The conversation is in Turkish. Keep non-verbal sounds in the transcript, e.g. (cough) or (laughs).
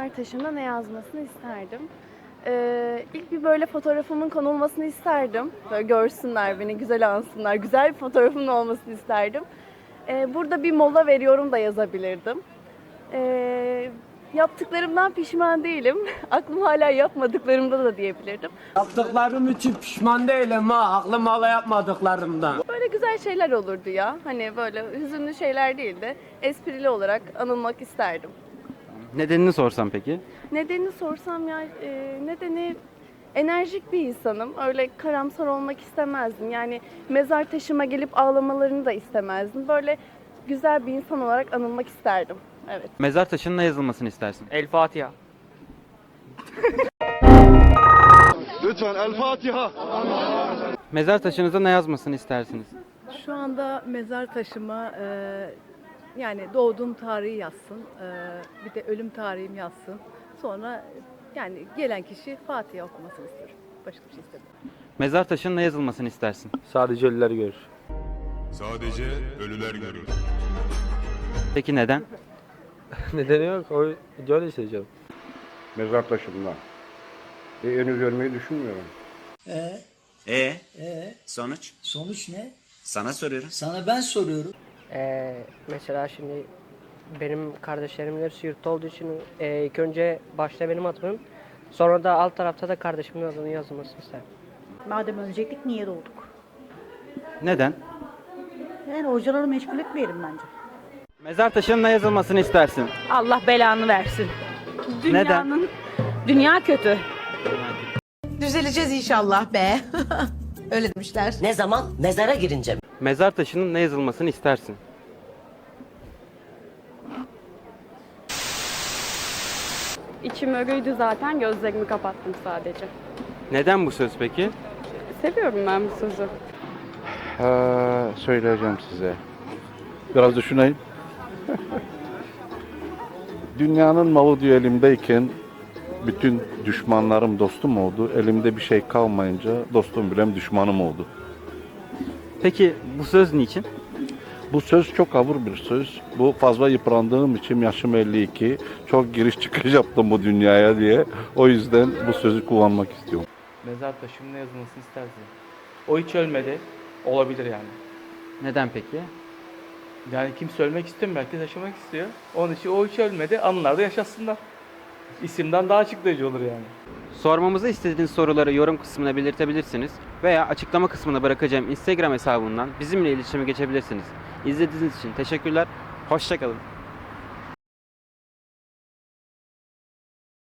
mezar taşında ne yazmasını isterdim? Ee, ilk bir böyle fotoğrafımın konulmasını isterdim. Böyle görsünler beni, güzel ansınlar. Güzel bir fotoğrafımın olmasını isterdim. Ee, burada bir mola veriyorum da yazabilirdim. Ee, yaptıklarımdan pişman değilim. (laughs) Aklım hala yapmadıklarımda da diyebilirdim. Yaptıklarım için pişman değilim ha. Aklım hala yapmadıklarımdan. Böyle güzel şeyler olurdu ya. Hani böyle hüzünlü şeyler değil de esprili olarak anılmak isterdim. Nedenini sorsam peki? Nedenini sorsam ya e, nedeni enerjik bir insanım. Öyle karamsar olmak istemezdim. Yani mezar taşıma gelip ağlamalarını da istemezdim. Böyle güzel bir insan olarak anılmak isterdim. Evet. Mezar taşının ne yazılmasını istersin? El Fatiha. (laughs) Lütfen El Fatiha. Mezar taşınıza ne yazmasını istersiniz? Şu anda mezar taşıma e, yani doğduğum tarihi yazsın, e, bir de ölüm tarihim yazsın. Sonra yani gelen kişi Fatiha okumasını istiyorum. Başka bir şey istemiyorum. Mezar taşının ne yazılmasını istersin? Sadece ölüler görür. Sadece ölüler görür. Peki neden? (laughs) Nedeni yok. O öyle isteyeceğim. mezar taşımda. E, henüz görmeyi düşünmüyorum. E sonuç? Sonuç ne? Sana soruyorum. Sana ben soruyorum. Ee, mesela şimdi benim kardeşlerimin hepsi yurtta olduğu için e, ilk önce başta benim adımın sonra da alt tarafta da kardeşimin adının yazılmasını isterim. Madem ölecektik niye doğduk? Neden? Yani hocaları meşgul etmeyelim bence. Mezar taşının ne yazılmasını istersin? Allah belanı versin. Neden? Dünya kötü. Düzeleceğiz inşallah be. (laughs) Öyle demişler. Ne zaman? Mezara girince mi? Mezar taşının ne yazılmasını istersin? İçim ölüydü zaten gözlerimi kapattım sadece. Neden bu söz peki? Seviyorum ben bu sözü. Ha, söyleyeceğim size. Biraz düşüneyim. (laughs) Dünyanın malı diyor elimdeyken bütün düşmanlarım dostum oldu. Elimde bir şey kalmayınca dostum bilem düşmanım oldu. Peki bu söz niçin? Bu söz çok ağır bir söz. Bu fazla yıprandığım için yaşım 52. Çok giriş çıkış yaptım bu dünyaya diye. O yüzden bu sözü kullanmak istiyorum. Mezar taşımın yazılmasını isterdim. O hiç ölmedi. Olabilir yani. Neden peki? Yani kimse ölmek istemiyor. Herkes yaşamak istiyor. Onun için o hiç ölmedi. Anılarda yaşasınlar. İsimden daha açıklayıcı olur yani. Sormamızı istediğiniz soruları yorum kısmına belirtebilirsiniz veya açıklama kısmına bırakacağım Instagram hesabından bizimle iletişime geçebilirsiniz. İzlediğiniz için teşekkürler. Hoşçakalın.